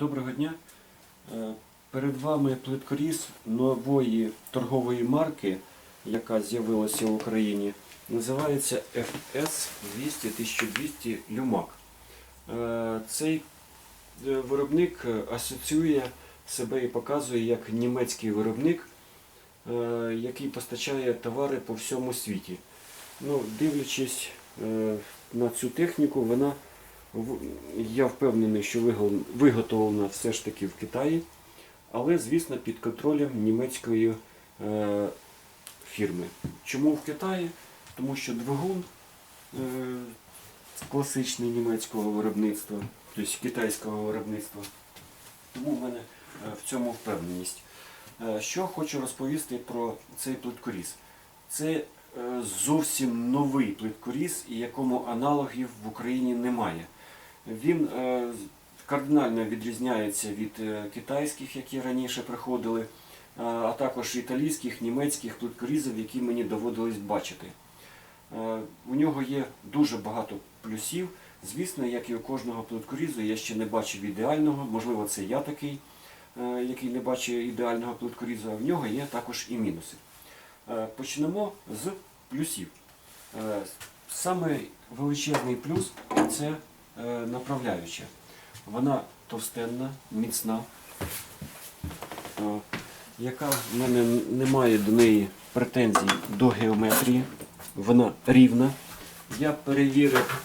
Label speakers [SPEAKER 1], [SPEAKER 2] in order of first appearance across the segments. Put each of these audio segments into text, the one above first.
[SPEAKER 1] Доброго дня. Е, Перед вами плиткоріз нової торгової марки, яка з'явилася в Україні. Називається FS 200 1200 Люмак. Е, Цей е, виробник асоціює себе і показує як німецький виробник, який постачає товари по всьому світі. Ну, дивлячись на цю техніку, вона я впевнений, що виготовлена все ж таки в Китаї, але, звісно, під контролем німецької е, фірми. Чому в Китаї? Тому що двигун е, класичний німецького виробництва, тобто китайського виробництва. Тому в мене е, в цьому впевненість. Що хочу розповісти про цей плиткоріз. Це зовсім новий плиткоріз, якому аналогів в Україні немає. Він е, кардинально відрізняється від е, китайських, які раніше приходили, е, а також італійських, німецьких плиткорізів, які мені доводилось бачити. У нього є дуже багато плюсів. Звісно, як і у кожного плиткорізу, я ще не бачив ідеального. Можливо, це я такий, який не бачив ідеального плиткорізу, а в нього є також і мінуси. Почнемо з плюсів. Саме величезний плюс це направляюча. Вона товстенна, міцна, е, яка в мене немає до неї претензій до геометрії. Вона рівна. Я перевірив,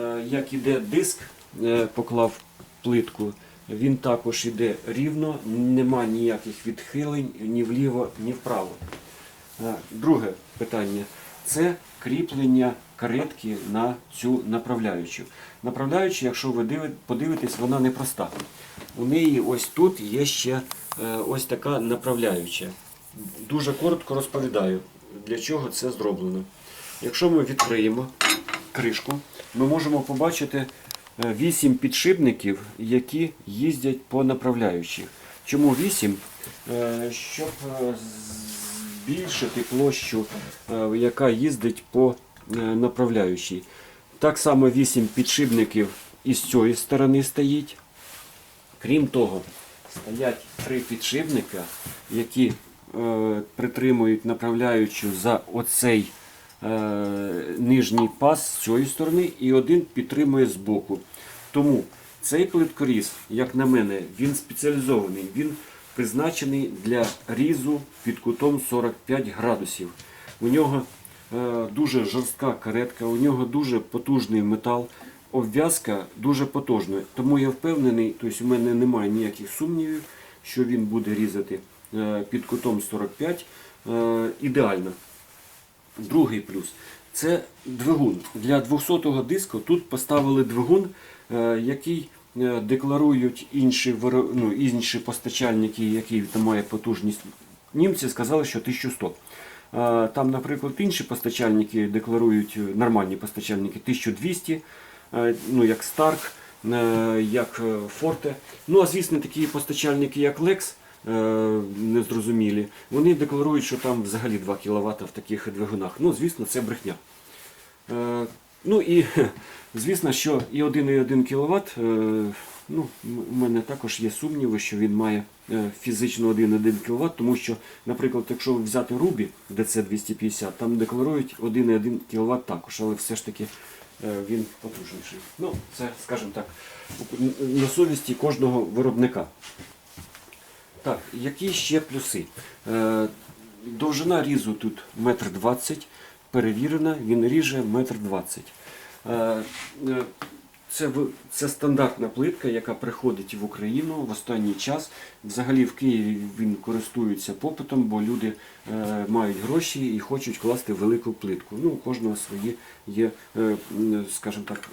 [SPEAKER 1] е, як іде диск, е, поклав плитку. Він також іде рівно, нема ніяких відхилень ні вліво, ні вправо. Е, Друге питання це кріплення каретки на цю направляючу. Направляюча, якщо ви подивитесь, вона непроста. У неї ось тут є ще е, ось така направляюча. Дуже коротко розповідаю, для чого це зроблено. Якщо ми відкриємо кришку, ми можемо побачити 8 підшипників, які їздять по направляючих. Чому 8? Е, Щоб е, збільшити площу, е, яка їздить по е, направляючій. Так само 8 підшипників із цієї сторони стоїть. Крім того, стоять три підшипника, які е, притримують направляючу за оцей е, нижній пас з цієї сторони, і один підтримує з боку. Тому цей плиткоріз, як на мене, він спеціалізований. Він призначений для різу під кутом 45 градусів. У нього е, дуже жорстка каретка, у нього дуже потужний метал, обв'язка дуже потужна. Тому я впевнений, тобто у мене немає ніяких сумнівів, що він буде різати е, під кутом 45 е, ідеально. Другий плюс це двигун. Для 200-го диску тут поставили двигун, який декларують інші, ну, інші постачальники, який там має потужність. Німці сказали, що 1100. Е, Там, наприклад, інші постачальники декларують, е, нормальні постачальники 1200, е, ну, як е, як е, Forte. Ну, а звісно, такі постачальники, як Lex, е, незрозумілі, вони декларують, що там взагалі 2 кВт в таких двигунах. Ну, звісно, це брехня. Е, Ну і звісно, що і 1,1 кВт, ну, у мене також є сумніви, що він має е, фізично 1,1 кВт, тому що, наприклад, якщо взяти Ruby DC250, там декларують 1,1 кВт також, але все ж таки е, він потужніший. Ну, це, скажімо так, на совісті кожного виробника. Так, які ще плюси? Е, довжина різу тут метр двадцять, перевірена, він ріже метр двадцять. Е, е, Це, це стандартна плитка, яка приходить в Україну в останній час. Взагалі в Києві він користується попитом, бо люди е, мають гроші і хочуть класти велику плитку. Ну, у кожного свої є, е, скажімо так,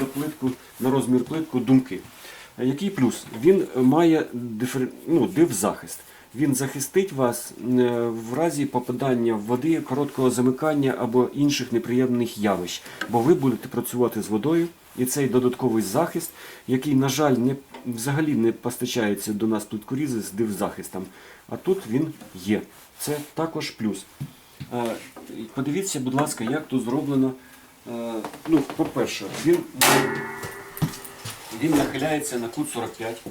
[SPEAKER 1] до плитку, на розмір плитку думки. Е, Який плюс? Він має дифер... ну, дивзахист. Він захистить вас е, в разі попадання в води, короткого замикання або інших неприємних явищ, бо ви будете працювати з водою, і цей додатковий захист, який, на жаль, не, взагалі не постачається до нас плиткорізи з дивзахистом, а тут він є. Це також плюс. Е, Подивіться, будь ласка, як тут зроблено. Е, Ну, по-перше, він Він нахиляється на кут 45.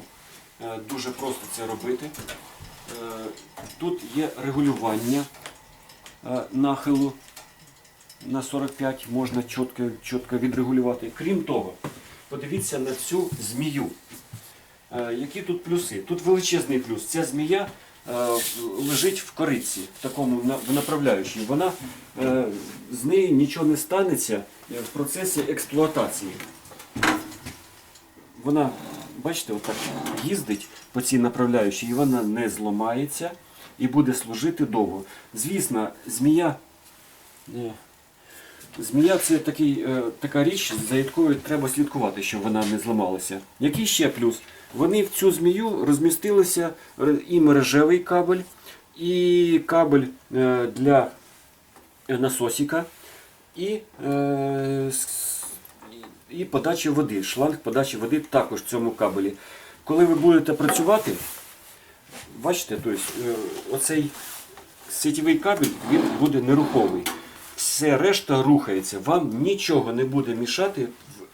[SPEAKER 1] Е, Дуже просто це робити. Е, Тут є регулювання е, нахилу на 45, можна чітко, чітко відрегулювати. Крім того, подивіться на цю змію. Е, Які тут плюси? Тут величезний плюс. Ця змія лежить в кориці, в такому в направляючій. Вона з неї нічого не станеться в процесі експлуатації. Вона, бачите, отак їздить по цій направляючій, і вона не зламається і буде служити довго. Звісно, змія. е, Змія це такий, е, така річ, за якою треба слідкувати, щоб вона не зламалася. Який ще плюс? Вони в цю змію розмістилися і мережевий кабель, і кабель е, для насосика, і, е, і подача води. Шланг подачі води також в цьому кабелі. Коли ви будете працювати, бачите, тобто, оцей сетєвий кабель він буде нерухомий. Все решта рухається. Вам нічого не буде мішати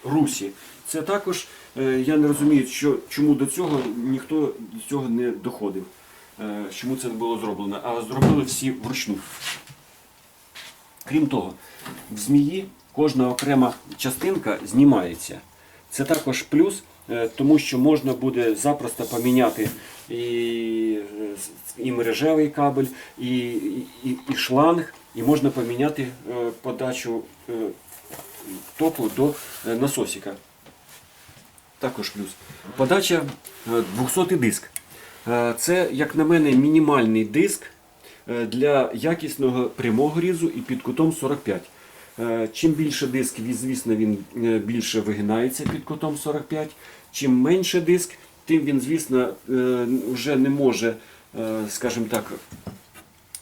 [SPEAKER 1] в русі. Це також, е, я не розумію, що, чому до цього ніхто до цього не доходив. Е, Чому це не було зроблено, а зробили всі вручну. Крім того, в змії кожна окрема частинка знімається. Це також плюс, е, тому що можна буде запросто поміняти і, е, і мережевий кабель, і, і, і шланг, і можна поміняти е, подачу току до насосика. Також плюс. Подача е, 200 диск. Це, як на мене, мінімальний диск для якісного прямого різу і під кутом 45. Е, Чим більше диск, звісно, він е, більше вигинається під кутом 45. Чим менше диск, тим він, звісно, е, вже не може, скажімо так,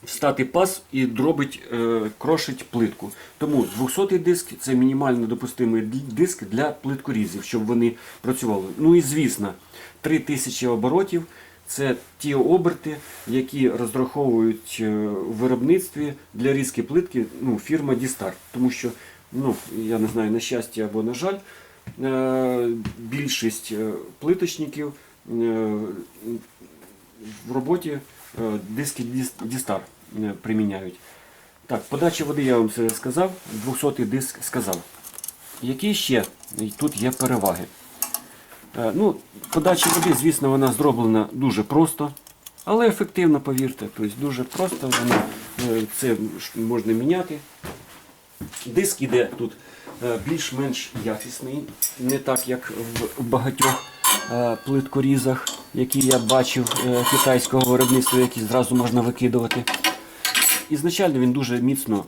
[SPEAKER 1] встати пас і дробить, крошить плитку. Тому 200-й диск це мінімально допустимий диск для плиткорізів, щоб вони працювали. Ну і звісно, 3000 оборотів це ті оберти, які розраховують е, в виробництві для різки плитки ну, фірма Дістар. Тому що, ну, я не знаю, на щастя або на жаль, е, більшість е, плиточників е, в роботі е, диски Дістар е, приміняють. Так, подача води я вам це сказав, 200 диск сказав. Які ще тут є переваги? Е, Ну, подача води, звісно, вона зроблена дуже просто, але ефективно, повірте. Тобто дуже просто вона, е, це можна міняти. Диск іде тут е, більш-менш якісний, не так, як в багатьох плиткорізах, які я бачив китайського виробництва, які зразу можна викидувати. Ізначально він дуже міцно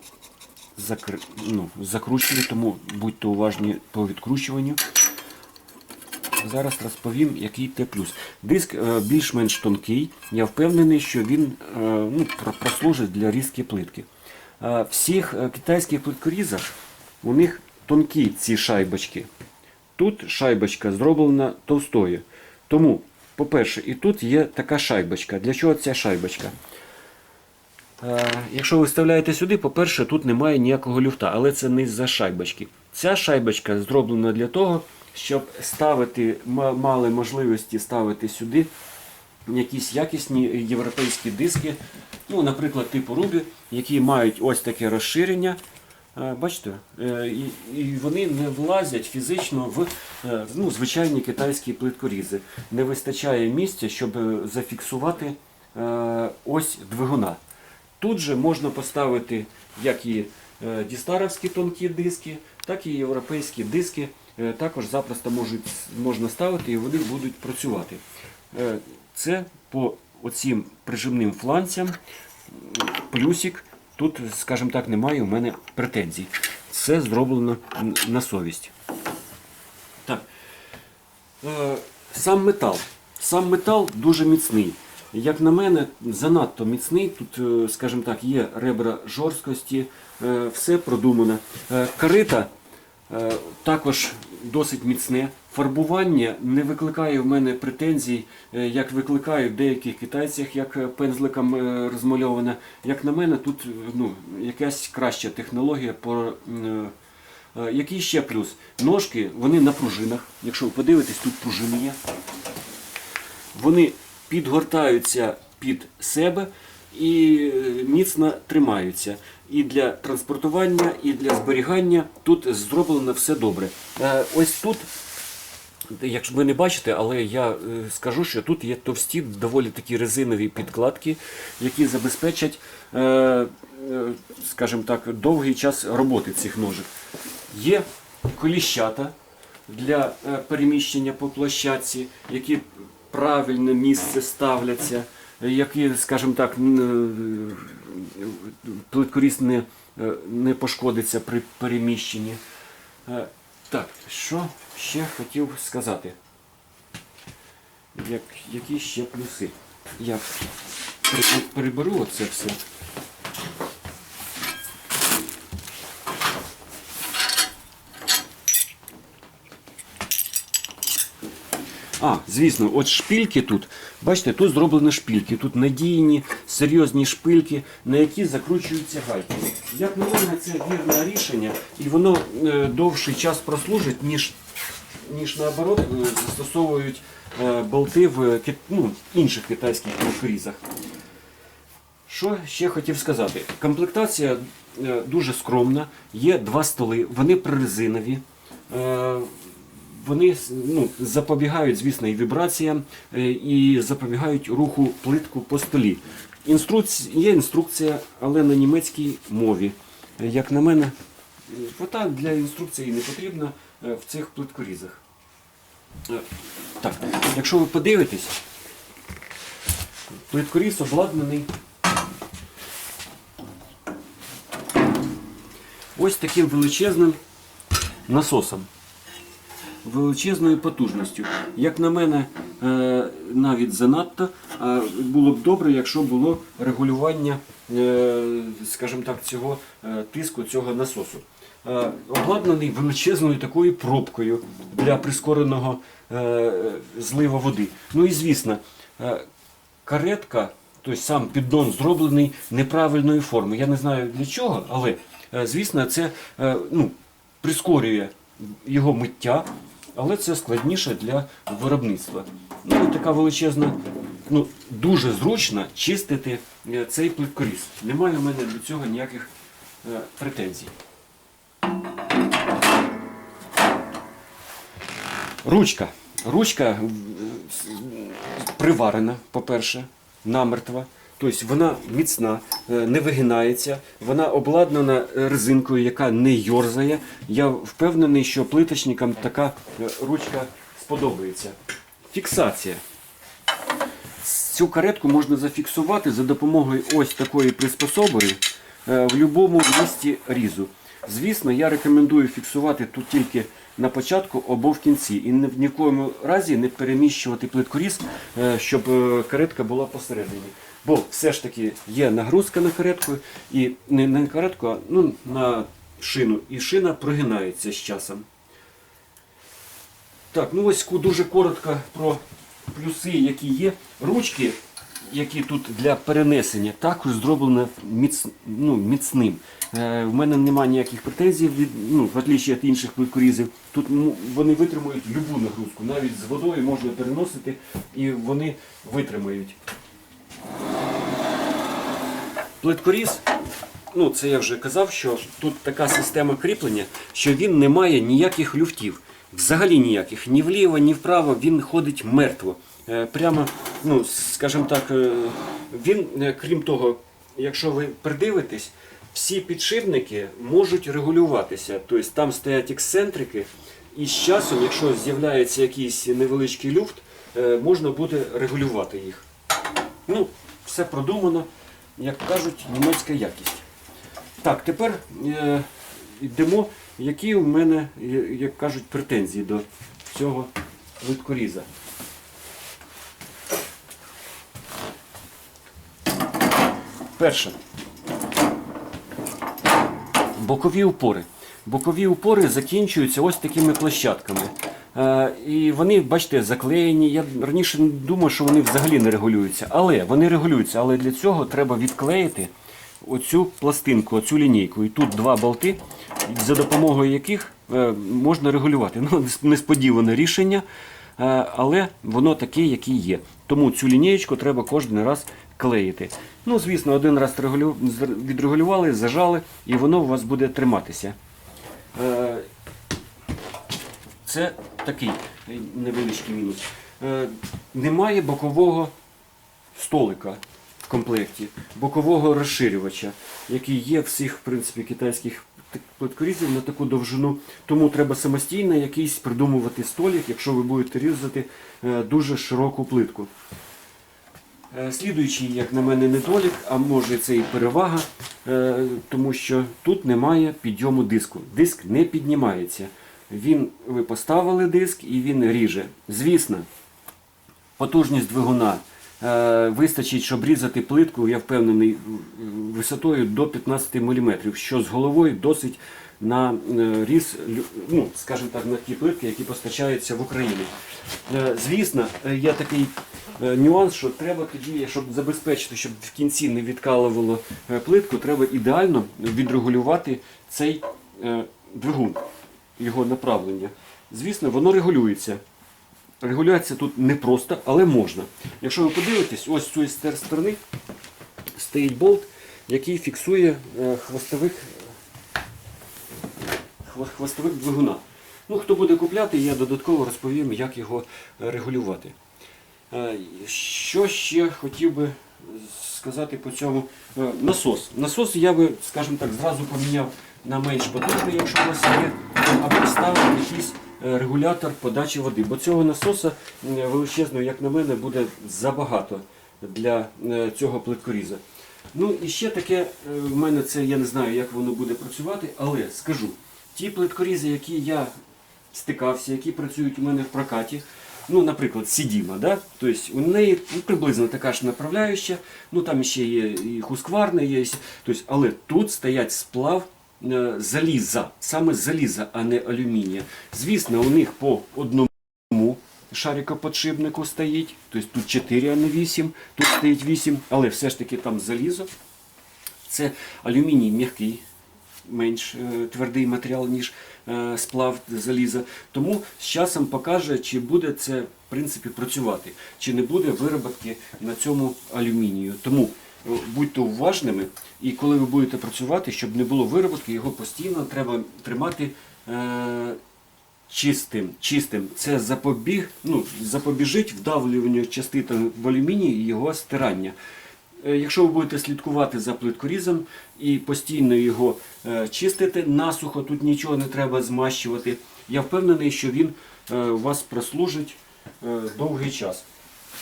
[SPEAKER 1] закр... ну, закручений, тому будьте уважні по відкручуванню. Зараз розповім, який те плюс. Диск е, більш-менш тонкий. Я впевнений, що він е, ну, прослужить для різки плитки. Е, Всіх китайських плиткорізах у них тонкі ці шайбочки. Тут шайбочка зроблена товстою. Тому, по-перше, і тут є така шайбочка. Для чого ця шайбочка? Якщо ви вставляєте сюди, по-перше, тут немає ніякого люфта, але це не з-за шайбочки. Ця шайбочка зроблена для того, щоб ставити, мали можливості ставити сюди якісь якісні європейські диски, ну, наприклад, типу Рубі, які мають ось таке розширення. Е, Бачите, Е, і, вони не влазять фізично в е, ну, звичайні китайські плиткорізи. Не вистачає місця, щоб зафіксувати ось двигуна. Тут же можна поставити як і дістаровські тонкі диски, так і європейські диски. Е, Також запросто можуть, можна ставити і вони будуть працювати. Е, Це по оцім прижимним фланцям плюсик. Тут, скажімо так, немає у мене претензій. Все зроблено на совість. Так. Е, Сам метал. Сам метал дуже міцний. Як на мене, занадто міцний. Тут, скажімо так, є ребра жорсткості, все продумано. Карита також досить міцне. Фарбування не викликає в мене претензій, е, як викликають в деяких китайцях, як пензликом е, розмальоване. Як на мене, тут е, ну, якась краща технологія по Який ще плюс? Ножки, вони на пружинах. Якщо ви подивитесь, тут пружини є. Вони підгортаються під себе і е, міцно тримаються. І для транспортування, і для зберігання тут зроблено все добре. Е, Ось тут Якщо ви не бачите, але я е, скажу, що тут є товсті, доволі такі резинові підкладки, які забезпечать, скажімо так, довгий час роботи цих ножик. Є коліщата для переміщення по площадці, які правильне місце ставляться, які, скажімо так, е, плиткоріз не, е, не пошкодиться при переміщенні. Е, Так, що ще хотів сказати? Як, які ще плюси? Я приберу оце все. А, звісно, от шпильки тут. Бачите, тут зроблені шпильки. Тут надійні, серйозні шпильки, на які закручуються гайки. Як на мене, це вірне рішення, і воно е, довший час прослужить, ніж, ніж наоборот е, застосовують е, болти в ну, інших китайських крізах. Що ще хотів сказати? Комплектація дуже скромна, є два столи, вони прорезинові. Е, вони ну, запобігають, звісно, і вібраціям, е, і запобігають руху плитку по столі. Інструкці... Є інструкція, але на німецькій мові. Е, Як на мене, е, фото для інструкції не потрібна е, в цих плиткорізах. Е, Так, якщо ви подивитесь, плиткоріз обладнаний ось таким величезним насосом. Величезною потужністю. Як на мене, е, навіть занадто, було б добре, якщо було регулювання, е, скажімо так, цього е, тиску цього насосу. Обладнаний величезною такою пробкою для прискореного зливу води. Ну і звісно, каретка, тобто сам піддон зроблений неправильної форми. Я не знаю для чого, але звісно, це ну, прискорює його миття, але це складніше для виробництва. Ну така величезна, ну дуже зручно чистити е, цей плиткоріз. Немає в мене до цього ніяких е, претензій. Ручка. Ручка е, приварена, по-перше, намертво. Тобто вона міцна, е, не вигинається, вона обладнана резинкою, яка не йорзає. Я впевнений, що плиточникам така е, ручка сподобається. Фіксація. Цю каретку можна зафіксувати за допомогою ось такої приспособи е, в будь-якому місці різу. Звісно, я рекомендую фіксувати тут тільки на початку або в кінці. І в якому разі не переміщувати плиткоріз, е, щоб е, каретка була посередині. Бо все ж таки є нагрузка на каретку, і не на каретку, а ну, на шину. І шина прогинається з часом. Так, ну ось дуже коротко про плюси, які є. Ручки, які тут для перенесення, також зроблені міц, ну, міцним. Е, в мене немає ніяких претензій, від, ну, в отличие від інших плиткорізів. Тут ну, вони витримують любу нагрузку. Навіть з водою можна переносити і вони витримають. Плиткоріз, ну це я вже казав, що тут така система кріплення, що він не має ніяких люфтів. Взагалі ніяких. Ні вліво, ні вправо він ходить мертво. Е, Прямо, ну, скажімо так, е, він, е, крім того, якщо ви придивитесь, всі підшипники можуть регулюватися. Тобто там стоять ексцентрики, і з часом, якщо з'являється якийсь невеличкий люфт, е, можна буде регулювати їх. Ну, все продумано, як кажуть, німецька якість. Так, тепер е, йдемо, які у мене, як кажуть, претензії до цього плиткоріза. Перше. Бокові упори. Бокові упори закінчуються ось такими площадками. Е, і вони, бачите, заклеєні. Я раніше думав, що вони взагалі не регулюються. Але вони регулюються. Але для цього треба відклеїти оцю пластинку, оцю лінійку. І тут два болти, за допомогою яких е, можна регулювати. Ну, несподіване рішення, е, але воно таке, яке є. Тому цю лінієчку треба кожен раз клеїти. Ну, звісно, один раз відрегулювали, зажали, і воно у вас буде триматися. Е, Це такий невеличкий мінус. Е, Немає бокового столика в комплекті, бокового розширювача, який є в всіх, в принципі, китайських плиткорізів на таку довжину. Тому треба самостійно якийсь придумувати столик, якщо ви будете різати е, дуже широку плитку. Е, Слідуючий, як на мене, недолік, а може це і перевага, е, тому що тут немає підйому диску. Диск не піднімається. Він, ви поставили диск і він ріже. Звісно, потужність двигуна е, вистачить, щоб різати плитку, я впевнений, висотою до 15 мм, що з головою досить на е, лю- ну, скажімо так, на ті плитки, які постачаються в Україні. Е, Звісно, е, є такий нюанс, що треба тоді, щоб забезпечити, щоб в кінці не відкалувало плитку, треба ідеально відрегулювати цей двигун, його направлення. Звісно, воно регулюється. Регуляція тут непроста, але можна. Якщо ви подивитесь, ось з цієї сторони стоїть болт, який фіксує е, хвостовик, хво- хвостовик двигуна. Ну, хто буде купляти, я додатково розповім, як його е, регулювати. Е, Що ще хотів би сказати по цьому Е, насос. Насос я би, скажімо так, зразу поміняв на менш потужний, якщо у вас є, або ставив якийсь регулятор подачі води. Бо цього насоса величезного, як на мене, буде забагато для цього плиткоріза. Ну і ще таке, в мене це я не знаю, як воно буде працювати, але скажу, ті плиткорізи, які я стикався, які працюють у мене в прокаті. Ну, наприклад, Сідіма, да? тобто у неї ну, приблизно така ж направляюча, ну там ще є і хускварна, є, тобто, але тут стоять сплав е, заліза, саме заліза, а не алюмінія. Звісно, у них по одному шарикоподшипнику стоїть, тобто тут 4, а не 8, тут стоїть 8, але все ж таки там залізо. Це алюміній м'який, менш е, твердий матеріал, ніж е, сплав заліза. Тому з часом покаже, чи буде це в принципі працювати, чи не буде вироботки на цьому алюмінію. Тому е, будьте уважними, і коли ви будете працювати, щоб не було вироботки, його постійно треба тримати. Чистим, чистим. Це запобіг, ну, запобіжить вдавлюванню частин в алюмінії і його стирання. Е, Якщо ви будете слідкувати за плиткорізом і постійно його е, чистити, насухо, тут нічого не треба змащувати, я впевнений, що він е, у вас прослужить е, довгий час.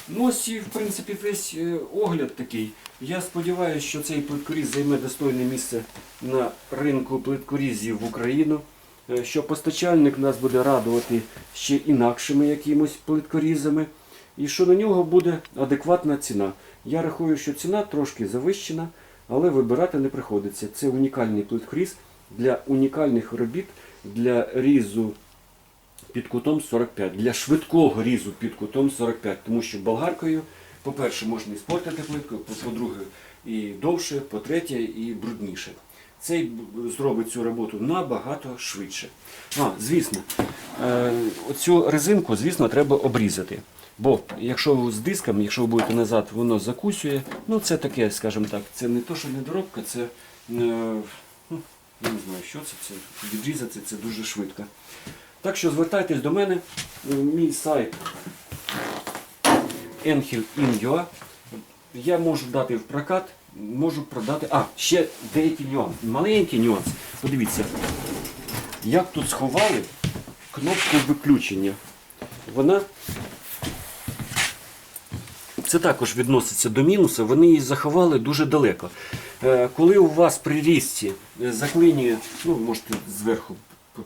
[SPEAKER 1] Ну ось і в принципі весь е, огляд такий. Я сподіваюся, що цей плиткоріз займе достойне місце на ринку плиткорізів в Україну. е, Що постачальник нас буде радувати ще інакшими якимось плиткорізами, і що на нього буде адекватна ціна. Я рахую, що ціна трошки завищена, але вибирати не приходиться. Це унікальний плиткоріз для унікальних робіт, для різу під кутом 45, для швидкого різу під кутом 45, тому що болгаркою, по-перше, можна іспортити плитку, по- по-друге, і довше, по-третє, і брудніше. Цей зробить цю роботу набагато швидше. А, звісно, е, оцю резинку, звісно, треба обрізати. Бо якщо з диском, якщо ви будете назад, воно закусює. Ну це таке, скажімо так, це не то, що недоробка, це ну, не знаю, що це, це відрізати це дуже швидко. Так що звертайтесь до мене, мій сайт Enhil.in.ua. Я можу дати в прокат, можу продати. А, ще деякий нюанс. Маленький нюанс. Подивіться, як тут сховали кнопку виключення. Вона це також відноситься до мінуса, вони її заховали дуже далеко. Е, Коли у вас при різці е, заклинює, ну можете зверху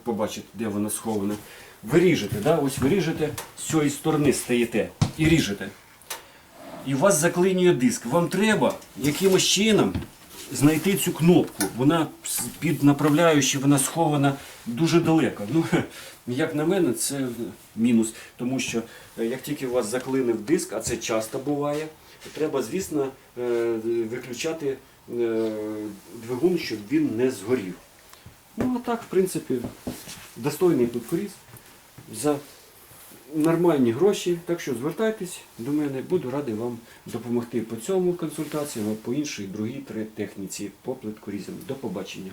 [SPEAKER 1] побачити, де вона схована, ви ріжете, да? ось ви ріжете, з цієї сторони стоїте і ріжете. І у вас заклинює диск. Вам треба якимось чином знайти цю кнопку. Вона під направляючи, вона схована дуже далеко. Ну, як на мене, це мінус. Тому що е, як тільки у вас заклинив диск, а це часто буває, треба, звісно, е, виключати е, двигун, щоб він не згорів. Ну а так, в принципі, достойний плиткоріз за нормальні гроші. Так що звертайтесь до мене, буду радий вам допомогти по цьому консультаціям, а по іншій, другій три техніці по плиткорізам. До побачення.